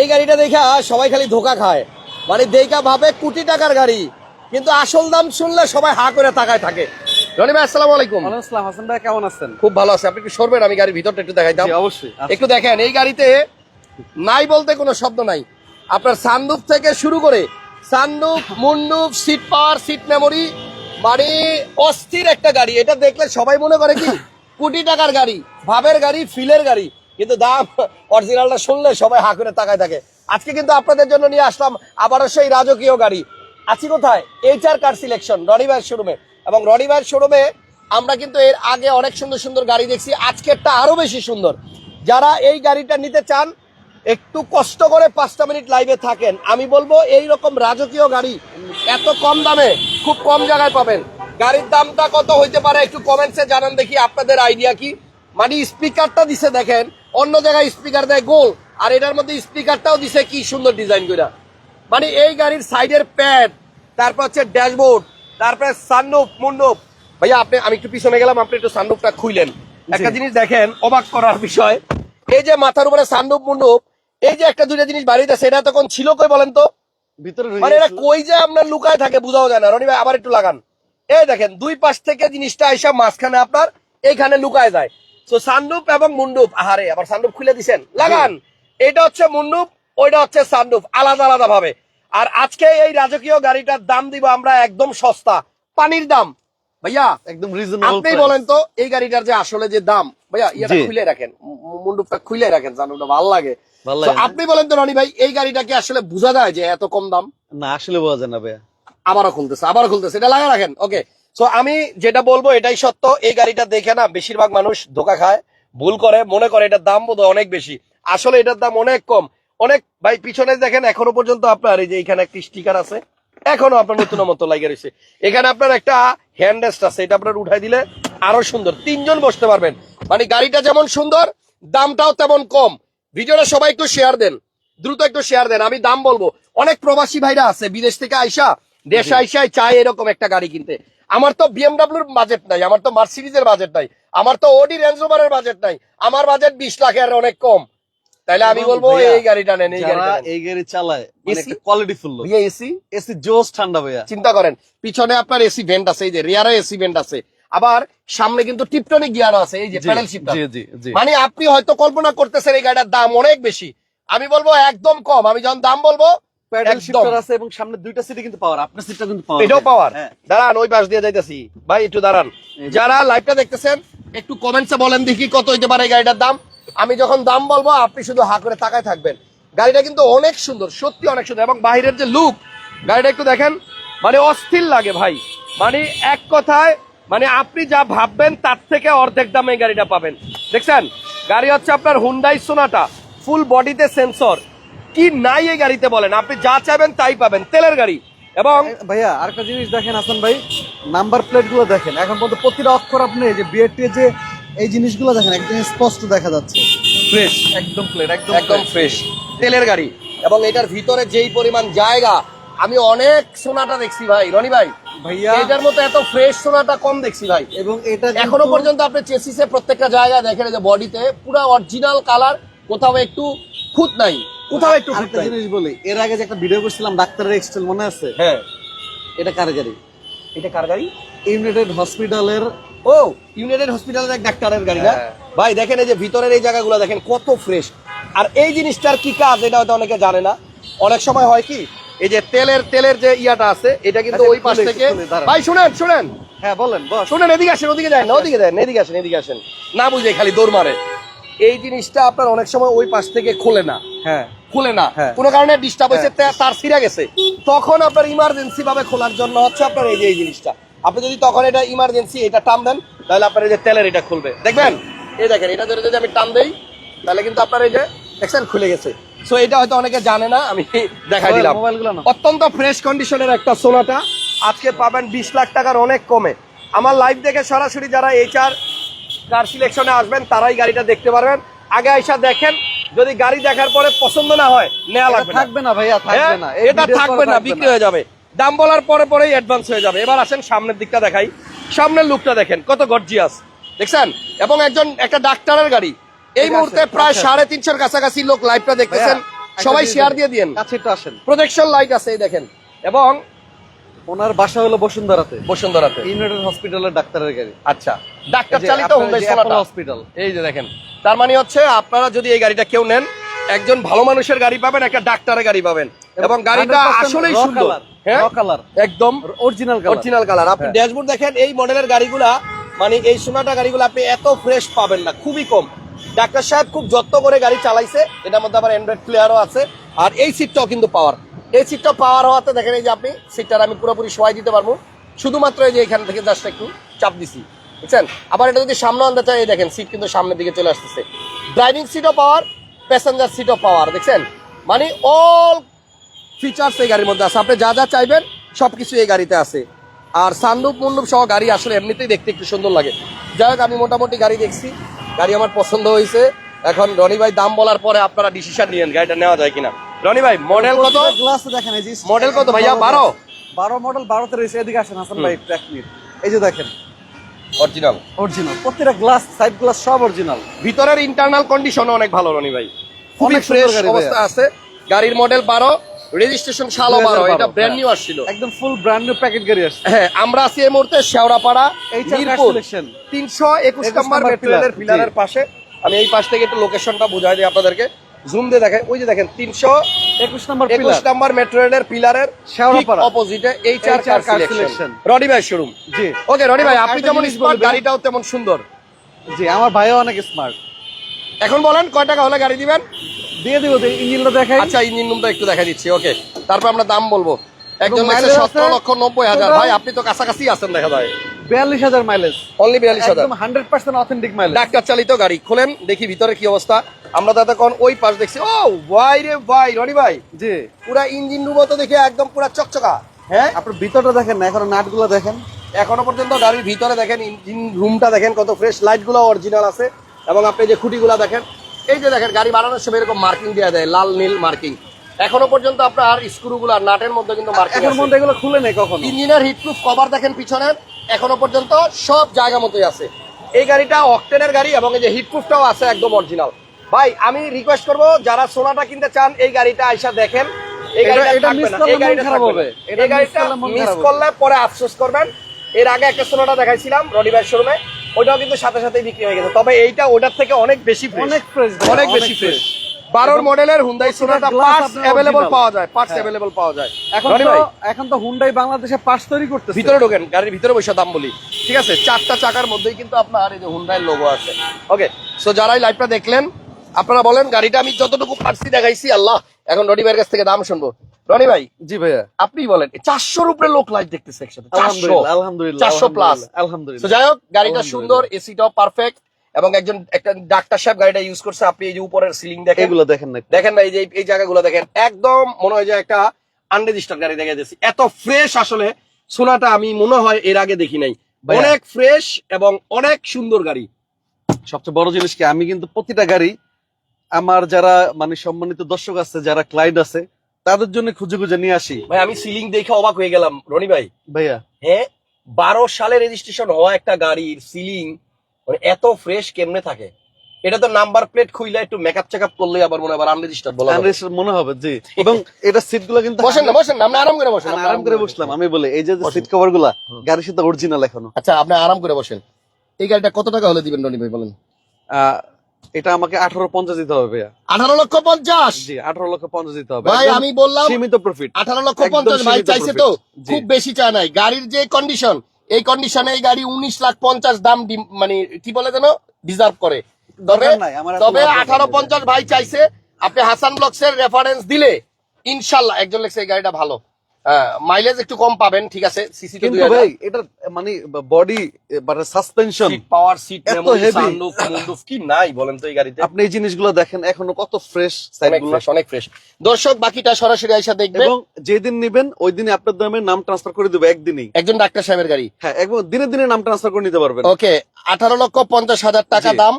এই গাড়িটা দেখে সবাই খালি ধোকা খায়। মানে দেখা ভাবে কোটি টাকার গাড়ি কিন্তু আসল দাম শুনলে সবাই হা করে তাকায় থাকে। রনি ভাই আসসালামু আলাইকুম। আসসালাম হাসান ভাই কেমন আছেন? খুব ভালো আছে। আপনি একটু সরবেন আমি গাড়ির ভিতরটা একটু দেখাইতাম। জি, অবশ্যই। একটু দেখেন এই গাড়িতে নাই বলতে কোনো শব্দ নাই। আপনার সানরুফ থেকে শুরু করে sunroof seat power seat memory মানে অস্থির একটা গাড়ি। এটা দেখলে সবাই মনে করে কি? কোটি টাকার গাড়ি ভাবের গাড়ি ফিলের গাড়ি। কিন্তু দাম অরিজিনালটা শুনলে সবাই হা করে তাকায় থাকে। আজকে কিন্তু আপনাদের জন্য নিয়ে আসলাম আবারও সেই রাজকীয় গাড়ি। আছি কোথায়? এইচআর কার সিলেকশন রনি ভাইয়ের শোরুমে এবং রনি ভাইয়ের শোরুমে আমরা কিন্তু এর আগে অনেক সুন্দর সুন্দর গাড়ি দেখছি, আজকেরটা আরও বেশি সুন্দর। যারা এই গাড়িটা নিতে চান, একটু কষ্ট করে পাঁচটা মিনিট লাইভে থাকেন। আমি বলব এই রকম রাজকীয় গাড়ি এত কম দামে খুব কম জায়গায় পাবেন। গাড়ির দামটা কত হইতে পারে একটু কমেন্টসে জানান দেখি, আপনাদের আইডিয়া কি? মানে স্পিকারটা দিছে দেখেন অন্য জায়গায় স্পিকার দেয় গোল আর এটার মধ্যে স্পিকারটাও দিছে কি সুন্দর ডিজাইন করে মানে এই গাড়ির সাইডের প্যাড তারপর হচ্ছে ড্যাশবোর্ড তারপরে সানরুফ মুন্ডুপ ভাইয়া আপনি আমি একটু পিছনে গেলাম আপনি একটু সানরুফটা খুইলেন। একটা জিনিস দেখেন অবাক করার বিষয় এই যে মাথার উপরে সানরুফ মুন্ডুপ এই যে একটা দুইটা জিনিস বাড়িতে সেটা তখন ছিল কই বলেন তো? ভিতরে মানে এটা কই যে আপনার লুকায় থাকে বোঝাও যায় না। রনি ভাই আবার একটু লাগান। এই দেখেন দুই পাশ থেকে জিনিসটা আইসা মাঝখানে আপনার এইখানে লুকায় যায়। তো সানরুফ এবং মুন্ডুপ আহারে আবার সানরুফ খুলে দিছেন। লাগান। এটা হচ্ছে মুন্ডুপ ওইটা হচ্ছে সানরুফ আলাদা আলাদা ভাবে। আর আজকে এই রাজকীয় গাড়িটার দাম দিব আমরা একদম সস্তা। পানির দাম। ভাইয়া একদম রিজনেবল আপনি বলেন তো এই গাড়িটার যে আসলে যে দাম ভাইয়া ইয়েটা খুলে রাখেন। মুন্ডুপটা খুলে রাখেন ভালো লাগে। আপনি বলেন তো রনি ভাই এই গাড়িটা কি আসলে বোঝা যায় যে এত কম দাম? না আসলে বোঝা যায় না ভাইয়া। আবারও খুলতেছে আবারও খুলতেছে। এটা লাগা রাখেন ওকে সো আমি যেটা বলব, এটাই সত্য। এই গাড়িটা দেখে না বেশিরভাগ মানুষ ধোকা খায়, ভুল করে, মনে করে এটার দাম বোধ অনেক বেশি। আসলে এটার দাম অনেক কম। অনেক, ভাই, পিছনে দেখেন, এখনও পর্যন্ত আপনার এই যে এখানে একটি স্টিকার আছে, এখনও আপনার নতুন মতো লাগে রয়েছে। এখানে আপনার একটা হ্যান্ড রেস্ট আছে, এটা আপনার উঠাই দিলে আরও সুন্দর। তিনজন বসতে পারবেন। মানে গাড়িটা যেমন সুন্দর, দামটাও তেমন কম। ভিডিওটা সবাই একটু শেয়ার দেন। দ্রুত একটু শেয়ার দেন, আমি দাম বলব। অনেক প্রবাসী ভাইরা আছে, বিদেশ থেকে আইসা দেশে আইসায় চায় এরকম একটা গাড়ি কিনতে। আমার তো বিএমডাব্লিউর বাজেট নাই আমার তো মার্সিডিজের বাজেট নাই আমার তো ওডি রেঞ্জ রোভারের বাজেট নাই আমার বাজেট বিশ লাখের অনেক কম। তাইলে আমি বলব এই গাড়িটা নেন এই গাড়িটা এই গাড়ি চালায় মানে একটা কোয়ালিটি ফুল লোক ইয়ে এসি? এসি জোস ঠান্ডা ভাইয়া। চিন্তা করেন পিছনে আপনার এসি ভেন্ট আছে এই যে রিয়ারে এসি ভেন্ট আছে আবার সামনে কিন্তু টিপটনিক গিয়ার আছে এই যে জি, প্যাডেল শিফটার মানে আপনি হয়তো কল্পনা করতেছেন এই গাড়িটার দাম অনেক বেশি। আমি বলব একদম কম আমি যখন দাম বলব প্যাডেল শিফটার আছে এবং সামনে দুইটা কিন্তু পাওয়ার আপনার সিটটা কিন্তু পাওয়ার এটাও পাওয়ার হ্যাঁ। দাঁড়ান ওই পাশ দিয়ে যাইতেছি। ভাই একটু দাঁড়ান। এই যারা লাইভটা দেখতেছেন একটু কমেন্টসে বলেন দেখি কত হইতে পারে গাড়িটার দাম। আমি যখন দাম বলব আপনি শুধু হা করে তাকায় থাকবেন। গাড়িটা কিন্তু অনেক সুন্দর সত্যি অনেক সুন্দর। এবং বাহিরের যে লুক গাড়িটা একটু দেখেন মানে অস্থির লাগে ভাই। মানে এক কথায় মানে আপনি যা ভাববেন তার থেকে অর্ধেক দামে গাড়িটা পাবেন। দেখছেন? গাড়ি হচ্ছে আপনার হুন্ডাই সোনাটা ফুল বডিতে সেন্সর কি নাই এই গাড়িতে বলেন? আপনি যা চাইবেন তাই পাবেন তেলের গাড়ি। এবং ভাইয়া আরেকটা জিনিস দেখেন হাসান ভাই নাম্বার প্লেটগুলো দেখেন। এখন পর্যন্ত প্রতিটা অক্ষর আপনি এই যে বিএটি যে এই জিনিসগুলো দেখেন একদম স্পষ্ট দেখা যাচ্ছে। ফ্রেশ একদম প্লেট একদম একদম ফ্রেশ তেলের গাড়ি। এবং এটার ভিতরে যেই পরিমাণ জায়গা আমি অনেক সোনাটা দেখছি ভাই। রনি ভাই ভাইয়া এটার মতো এত ফ্রেশ সোনাটা কম দেখছি ভাই। এবং এটা এখনও পর্যন্ত আপনি চেসিসে প্রত্যেকটা জায়গায় দেখেন এই যে বডিতে পুরো অরিজিনাল কালার কোথাও একটু খুঁত নাই। কোথাও একটু জিনিস বলি এর আগে যে একটা ভিডিও করছিলাম ডাক্তারের এক্সটেল মনে আছে? হ্যাঁ। এটা কার গাড়ি? এটা কার গাড়ি? ইউনাইটেড হসপিটালের ও ইউনাইটেড হসপিটালের এক ডাক্তারের গাড়ি না? হ্যাঁ। ভাই দেখেন এই যে ভিতরের এই জায়গাগুলো দেখেন কত ফ্রেশ আর এই জিনিসটার কি কাজ এটা হয়তো অনেকে জানে না। অনেক সময় হয় কি এই যে তেলের তেলের যে ইয়াটা আছে এটা কিন্তু আচ্ছা, ওই পাশ থেকে ভাই শুনেন শুনেন। হ্যাঁ বলেন শুনেন এদিকে আসেন ওদিকে যায় না ওদিকে যায় এদিকে আসেন এদিকে আসেন। না বুঝে খালি দৌড় মারে। এই জিনিসটা আপনার অনেক সময় ওই পাশ থেকে খোলে না। হ্যাঁ। খুলে না। হ্যাঁ। কোনো কারণে ডিস্টার্ব হয়েছে তা- তার ছিঁড়ে গেছে। তখন আপনার ইমার্জেন্সি ভাবে খোলার জন্য হচ্ছে আপনার এই যে এই জিনিসটা। আপনি যদি তখন এটা ইমার্জেন্সি এটা টান দেন তাহলে আপনার এই যে তেলের এটা খুলবে। দেখবেন? এই দেখেন এটা ধরে যদি আমি টান দেই তাহলে কিন্তু আপনার এই যে দেখছেন খুলে গেছে। সো এটা হয়তো অনেকে জানে না আমি দেখাই দিলাম। অত্যন্ত ফ্রেশ কন্ডিশনের একটা সোনাটা। আজকে পাবেন বিশ লাখ টাকার অনেক কমে। আমার লাইভ দেখে সরাসরি যারা এইচআর কার সিলেকশনে আসবেন তারাই গাড়িটা দেখতে পারবেন। আগে আইসা দেখেন যদি গাড়ি দেখার পরে পছন্দ না হয় নেওয়া লাগবে থাকবে না ভাইয়া থাকবে হ্যাঁ, না। এটা থাকবে না বিক্রি হয়ে যাবে। দাম বলার পরে পরেই অ্যাডভান্স হয়ে যাবে। এবার আসেন সামনের দিকটা দেখাই। সামনের লুকটা দেখেন কত গর্জিয়াস দেখছেন? এবং একজন একটা ডাক্তারের গাড়ি। এই মুহূর্তে প্রায়। সাড়ে তিনশোর কাছাকাছি লোক লাইভটা দেখতেছেন। সবাই শেয়ার দিয়ে আসেন। প্রজেকশন লাইট আছে এই দেখেন। এবং ওনার বাসা হলো বসুন্ধরাতে। বসুন্ধরাতে। ইউনাইটেড হসপিটালের ডাক্তারের গাড়ি। আচ্ছা ডাক্তার চালিত সোনাটা হসপিটাল এই যে দেখেন তার মানে হচ্ছে আপনারা যদি এই গাড়িটা কেউ নেন একজন ভালো মানুষের গাড়ি পাবেন একটা ডাক্তারের গাড়ি পাবেন। এবং গাড়িটা আসলেই সুন্দর। হ্যাঁ? কালার একদম অরিজিনাল কালার অরিজিনাল কালার আপনি হ্যাঁ। ড্যাশবোর্ড দেখেন এই মডেলের গাড়িগুলা মানে এই সোনাটা গাড়িগুলো আপনি এত ফ্রেশ পাবেন না খুবই কম। ডাক্তার সাহেব খুব যত্ন করে গাড়ি চালাইছে এটার মধ্যে আবার অ্যান্ড্রয়েড প্লেয়ারও আছে। আর এই সিটটাও কিন্তু পাওয়ার এই সিটটা পাওয়ার হওয়াতে দেখেন এই যে আপনি সিটটার আমি পুরোপুরি সবাই দিতে পারব। শুধুমাত্র এই যে এখান থেকে জাস্ট একটু চাপ দিছি। বুঝছেন? আবার এটা যদি সামনে আনতে চাই, এই দেখেন সিট কিন্তু সামনের দিকে চলে আসতেছে। ড্রাইভিং সিটও পাওয়ার প্যাসেঞ্জার সিটও পাওয়ার দেখছেন? মানে অল ফিচার্স এই গাড়ির মধ্যে আছে। আপনি যা যা চাইবেন, সবকিছু এই গাড়িতে আছে। আর সানরূপ মন্ডপ সহ গাড়ি আসলে এমনিতেই দেখতে একটু সুন্দর লাগে। যাই হোক, আমি মোটামুটি গাড়ি দেখছি। গাড়ি আমার পছন্দ হয়েছে। এখন রনি ভাই দাম বলার পরে আপনারা ডিসিশন নিয়েন, গাড়িটা নেওয়া যায় কিনা। রনি ভাই মডেল কত? গ্লাস দেখেন এই যে মডেল কত ভাইয়া? বারো? বারো মডেল বারোতে রয়েছে এদিকে আসেন হাসান ভাই এক মিনিট এই যে দেখেন। অরিজিনাল অরিজিনাল প্রত্যেকটা গ্লাস সাইড গ্লাস সব অরিজিনাল ভিতরের ইন্টারনাল কন্ডিশন অনেক ভালো রনি ভাই। খুবই ফ্রেশ অবস্থা আছে। গাড়ির মডেল বারো রেজিস্ট্রেশন সালও বারো এটা ব্র্যান্ড নিউ আসছিল। একদম ফুল ব্র্যান্ড নিউ প্যাকেট গাড়ি আসছে। হ্যাঁ আমরা আছি এই মুহূর্তে শেওড়াপাড়া মিরপুর। কালেকশন তিনশো একুশ 21 নম্বর মেট্রো রেলের পিলারের পাশে। আমি এই পাশ থেকে একটু লোকেশনটা বুঝাই দিই আপনাদেরকে। জুম দিয়ে দেখেন ওই যে দেখেন তিনশো একুশ নম্বর একুশ নম্বর মেট্রো রেলের পিলারের অপোজিটে car car selection selection। Rodi ভাই শোরুম জি। ওকে রডি ভাই আপনি যেমন স্মার্ট গাড়িটাও তেমন সুন্দর। জি আমার ভাইও অনেক স্মার্ট এখন বলেন কয় টাকা হলে গাড়ি দিবেন? দিয়ে দিব ইঞ্জিনটা দেখাই। আচ্ছা ইঞ্জিন রুমটা একটু দেখা দিচ্ছি ওকে তারপর আমরা দাম বলব। একজন সতেরো লক্ষ নব্বই হাজার? ভাই আপনি তো কাছাকাছি আছেন দেখা যায়। বিয়াল্লিশ হাজার মাইলেজ অনলি বিয়াল্লিশ হাজার। হান্ড্রেড পার্সেন্ট অথেন্টিক মাইলেজ ডাক্তার চালিত গাড়ি খোলেন দেখি ভিতরে কি অবস্থা। আমরা দাদা কোন ওই পাশ দেখছি। ও ভাই রে ভাই রনি ভাই। জি। পুরা ইঞ্জিন রুমও তো দেখে একদম পুরা চকচকা। হ্যাঁ? আপনার ভিতরটা দেখেন না এখন নাটগুলো দেখেন? এখনও পর্যন্ত গাড়ির ভিতরে দেখেন ইঞ্জিন রুমটা দেখেন কত ফ্রেশ লাইটগুলো অরিজিনাল আছে। এবং আপনি যে খুঁটিগুলা দেখেন এই যে দেখেন গাড়ি বানানোর সময় এরকম মার্কিং দেওয়া দেয় লাল নীল মার্কিং এখনও পর্যন্ত আপনার স্ক্রুগুলা নাটের মধ্যে কিন্তু মার্কিং এখন মধ্যে এগুলো খুলে নেই কখনো? ইঞ্জিনের হিটপ্রুফ কভার দেখেন পিছনের এখনও পর্যন্ত সব জায়গা মতোই আছে। এই গাড়িটা অকটেনের গাড়ি এবং এই যে হিটপ্রুফটাও আছে একদম অরিজিনাল। ভাই আমি রিকোয়েস্ট করব যারা সোনাটা কিনতে চান এই গাড়িটা আইসা দেখেন। এই গাড়িটা এই গাড়িটা মিস করলে পরে আফসোস করবেন। এর আগে একটা সোনাটা দেখাইছিলাম রডি ভাই শোরুমে ওইটাও কিন্তু সাথে সাথে বিক্রি হয়ে গেছে। তবে এইটা ওটার থেকে অনেক বেশি। অনেক ফ্রেশ অনেক বেশি ফ্রেশ বারোর মডেলের সোনাটা পার্টস অ্যাভেলেবল পাওয়া যায় পার্টস হ্যাঁ। অ্যাভেলেবল পাওয়া যায়। এখন তো এখন তো হুন্ডাই বাংলাদেশে পার্টস তৈরি ভিতরে ঢোকেন গাড়ির ভিতরে বসে দাম বলি। ঠিক আছে চারটা চাকার মধ্যেই কিন্তু আপনার এই যে হুন্ডাইয়ের লোগো আছে। ওকে সো যারাই লাইভটা দেখলেন আপনারা বলেন গাড়িটা আমি যতটুকু পারছি দেখাইছি আল্লাহ এখন রনি ভাইয়ের কাছ থেকে দাম শুনব। রনি ভাই জি ভাইয়া। আপনি বলেন চারশোর উপরে লোক লাইভ দেখতেছে একসাথে চারশো। আলহামদুলিল্লাহ আলহামদুলিল্লাহ চারশো প্লাস আলহামদুলিল্লাহ। যাই হোক গাড়িটা। সুন্দর এসিটাও পারফেক্ট এবং একজন একটা ডাক্তার সাহেব গাড়িটা ইউজ করছে আপনি এই যে উপরের সিলিং দেখেন। এগুলো দেখেন না দেখেন না এই যে এই জায়গাগুলো দেখেন। একদম মনে হয় যে একটা আনরেজিস্টার গাড়ি দেখে যাচ্ছি। এত ফ্রেশ আসলে সোনাটা আমি মনে হয় এর আগে দেখি নাই। অনেক ফ্রেশ এবং অনেক সুন্দর গাড়ি। সবচেয়ে বড় জিনিস কি আমি কিন্তু প্রতিটা গাড়ি আমার যারা মানে সম্মানিত দর্শক আছে যারা ক্লায়েন্ট আছে তাদের জন্য খুঁজে খুঁজে নিয়ে আসি। ভাই আমি সিলিং দেখে অবাক হয়ে গেলাম। রনি ভাই। ভাইয়া। হ্যাঁ বারো সালে রেজিস্ট্রেশন হওয়া একটা গাড়ির সিলিং মানে এত ফ্রেশ কেমনে থাকে? এটা তো নাম্বার প্লেট খুইলে একটু মেকআপ চেকআপ করলে আবার মনে আবার আনরেজিস্টার বলা হবে। Unregistered মনে হবে জি। এবং এটা সিটগুলো কিন্তু বসেন না বসেন না আপনি আরাম করে বসেন আরাম করে বসলাম আমি বলে এই যে সিট কভারগুলা গাড়ির সাথে অরিজিনাল এখনও। আচ্ছা আপনি আরাম করে বসেন। এই গাড়িটা কত টাকা হলে দিবেন রনি ভাই বলেন? আহ, এটা আমাকে আঠারো পঞ্চাশ দিতে হবে ভাইয়া। আঠারো লক্ষ পঞ্চাশ? জি আঠারো লক্ষ পঞ্চাশ দিতে হবে। ভাই আমি বললাম সীমিত প্রফিট আঠারো লক্ষ পঞ্চাশ ভাই চাইছে তো? খুব বেশি চায় নাই। গাড়ির যে কন্ডিশন এই কন্ডিশনে এই গাড়ি উনিশ লাখ পঞ্চাশ দাম মানে কি বলে যেন? ডিজার্ভ করে। তবে তবে আঠারো পঞ্চাশ ভাই চাইছে আপনি হাসান ব্লকস এর রেফারেন্স দিলে ইনশাল্লাহ একজন লেগছে এই গাড়িটা ভালো। মাইলেজ একটু কম পাবেন ঠিক আছে? সিসি তো কিন্তু ভাই এটা মানে বডি মানে সাসপেনশন পাওয়ার সিট এত। সানরুফ কি নাই বলেন তো এই গাড়িতে? আপনি এই জিনিসগুলো দেখেন এখনও কত ফ্রেশ সাইড অনেক ফ্রেশ দর্শক বাকিটা সরাসরি আইসা দেখবে এবং যেদিন নিবেন ওই দিনে আপনার নামে নাম ট্রান্সফার করে দেবো একদিনই। একজন ডাক্তার সাহেবের গাড়ি। হ্যাঁ এবং দিনে দিনে নাম ট্রান্সফার করে নিতে পারবেন। ওকে আঠারো লক্ষ পঞ্চাশ হাজার টাকা দাম।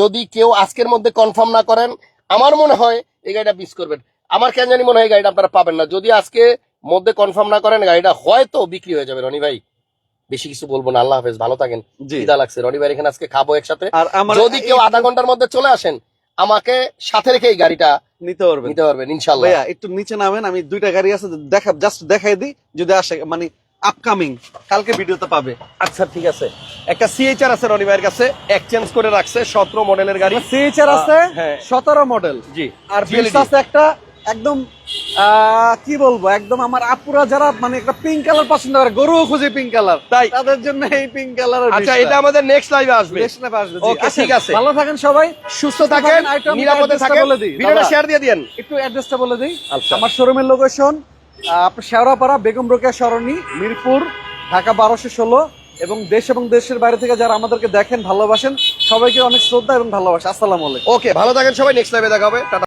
যদি কেউ আজকের মধ্যে কনফার্ম না করেন আমার মনে হয় এই গাড়িটা মিস করবেন। আমার কেন জানি মনে হয় গাড়িটা আপনারা পাবেন না। যদি আজকে মধ্যে কনফার্ম না করেন গাড়িটা হয়তো বিক্রি হয়ে যাবে রনি ভাই। বেশি কিছু বলব না আল্লাহ হাফেজ ভালো থাকেন। জি। লাগছে রনি ভাই এখানে আজকে খাব একসাথে। আর যদি কেউ আধা ঘণ্টার মধ্যে চলে আসেন আমাকে সাথে রেখে এই গাড়িটা নিতে পারবেন। নিতে পারবেন ইনশাল্লাহ ভাইয়া একটু নিচে নামেন আমি দুইটা গাড়ি আছে দেখা জাস্ট দেখাই দিই যদি আসে মানে আপকামিং কালকে ভিডিওতে পাবে। আচ্ছা ঠিক আছে। একটা সিএইচআর আছে রনি ভাইয়ের কাছে এক্সচেঞ্জ করে রাখছে সতেরো মডেলের গাড়ি। সিএইচআর আছে? হ্যাঁ। সতেরো মডেল জি। আর বিলস আছে একটা একদম কি বলব একদম আমার আপুরা যারা মানে একটা পিঙ্ক কালার পছন্দ করে গরু খুঁজে পিঙ্ক কালার তাই? তাদের জন্য এই পিঙ্ক কালার আচ্ছা এটা আমাদের নেক্সট লাইভে আসবে। Okay, ঠিক আছে। ভালো থাকেন সবাই সুস্থ থাকেন নিরাপদে থাকেন। বলে দিই, ভিডিওটা শেয়ার দিয়ে দিয়েন। একটু অ্যাড্রেসটা বলে দিই। আচ্ছা। আমার শোরুমের লোকেশন আপনার শেওড়াপাড়া বেগম রোকেয়া সরণি মিরপুর ঢাকা বারোশো ষোলো এবং দেশ এবং দেশের বাইরে থেকে যারা আমাদেরকে দেখেন ভালোবাসেন সবাইকে অনেক শ্রদ্ধা এবং ভালোবাসা। আসসালামু আলাইকুম। ওকে ভালো থাকেন সবাই নেক্সট লাইভে দেখা হবে।